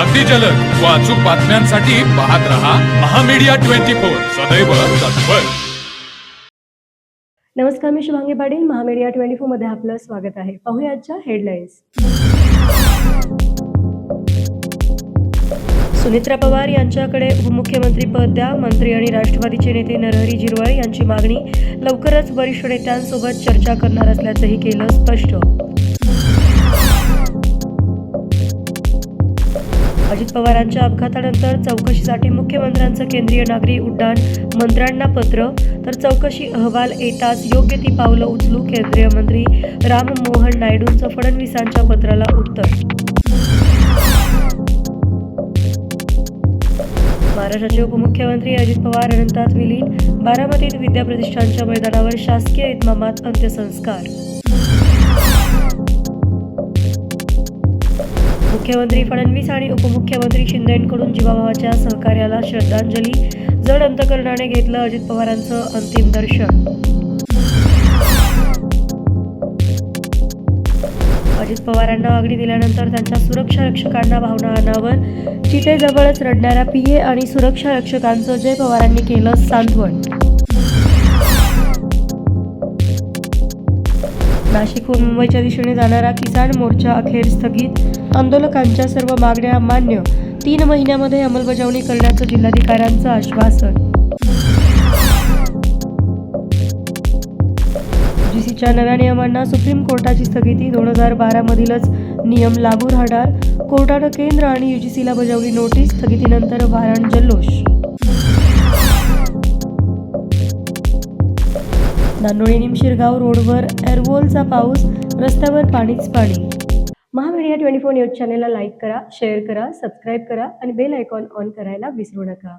अगदी जलद व अचूक बातम्यांसाठी पाहत रहा महामीडिया ट्वेंटी फोर. सदैव तत्पर. नमस्कार मी शुभांगी पाटील. महामीडिया ट्वेंटी फोरमध्ये आपलं स्वागत आहे. पाहूया आजच्या हेडलाईन्स. सुनित्रा पवार यांच्याकडे उपमुख्यमंत्री पद द्या. मंत्री आणि राष्ट्रवादीचे नेते नरहरी झिरवाळ यांची मागणी. लवकरच वरिष्ठ नेत्यांसोबत चर्चा करणार असल्याचंही केलं स्पष्ट. अजित पवारांच्या अपघातानंतर चौकशीसाठी मुख्यमंत्र्यांचं केंद्रीय नागरी उड्डाण मंत्र्यांना पत्र तर चौकशी अहवाल येताच योग्य ती पावलं उचलू केंद्रीय मंत्री राममोहन नायडूंचं फडणवीसांच्या पत्राला उत्तर. महाराष्ट्राचे उपमुख्यमंत्री अजित पवार अनंतात विलीन बारामतीत विद्याप्रतिष्ठानच्या मैदानावर शासकीय इतमामात अंत्यसंस्कार. मुख्यमंत्री फडणवीस आणि उपमुख्यमंत्री शिंदेंकडून जीवाभावाच्या सहकार्याला श्रद्धांजली. जड अंतकरणाने घेतलं अजित पवारांचं अंतिम दर्शन. अजित पवारांना मागणी दिल्यानंतर त्यांच्या सुरक्षा रक्षकांना भावना अनावर. चितेजवळच रडणाऱ्या पीए आणि सुरक्षा रक्षकांचं जय पवारांनी केलं सांत्वन. नाशिकहून मुंबईच्या दिशेने जाणारा किसान मोर्चा अखेर स्थगित. आंदोलकांच्या सर्व मागण्या मान्य. तीन महिन्यामध्ये अंमलबजावणी करण्याचं जिल्हाधिकाऱ्यांचं आश्वासन. जीसीच्या नव्या नियमांना सुप्रीम कोर्टाची स्थगिती दोन हजार बारामधीलच नियम लागू राहणार. कोर्टानं केंद्र आणि युजीसीला बजावली नोटीस स्थगितीनंतर वारण जल्लोष नांदोळी निमशिरगाव रोडवर एअरवोलचा पाऊस रस्त्यावर पाणीच पाणी. महामीडिया ट्वेंटी फोर न्यूज चॅनेलला लाईक करा शेअर करा सबस्क्राईब करा आणि बेल आयकॉन ऑन करायला विसरू नका.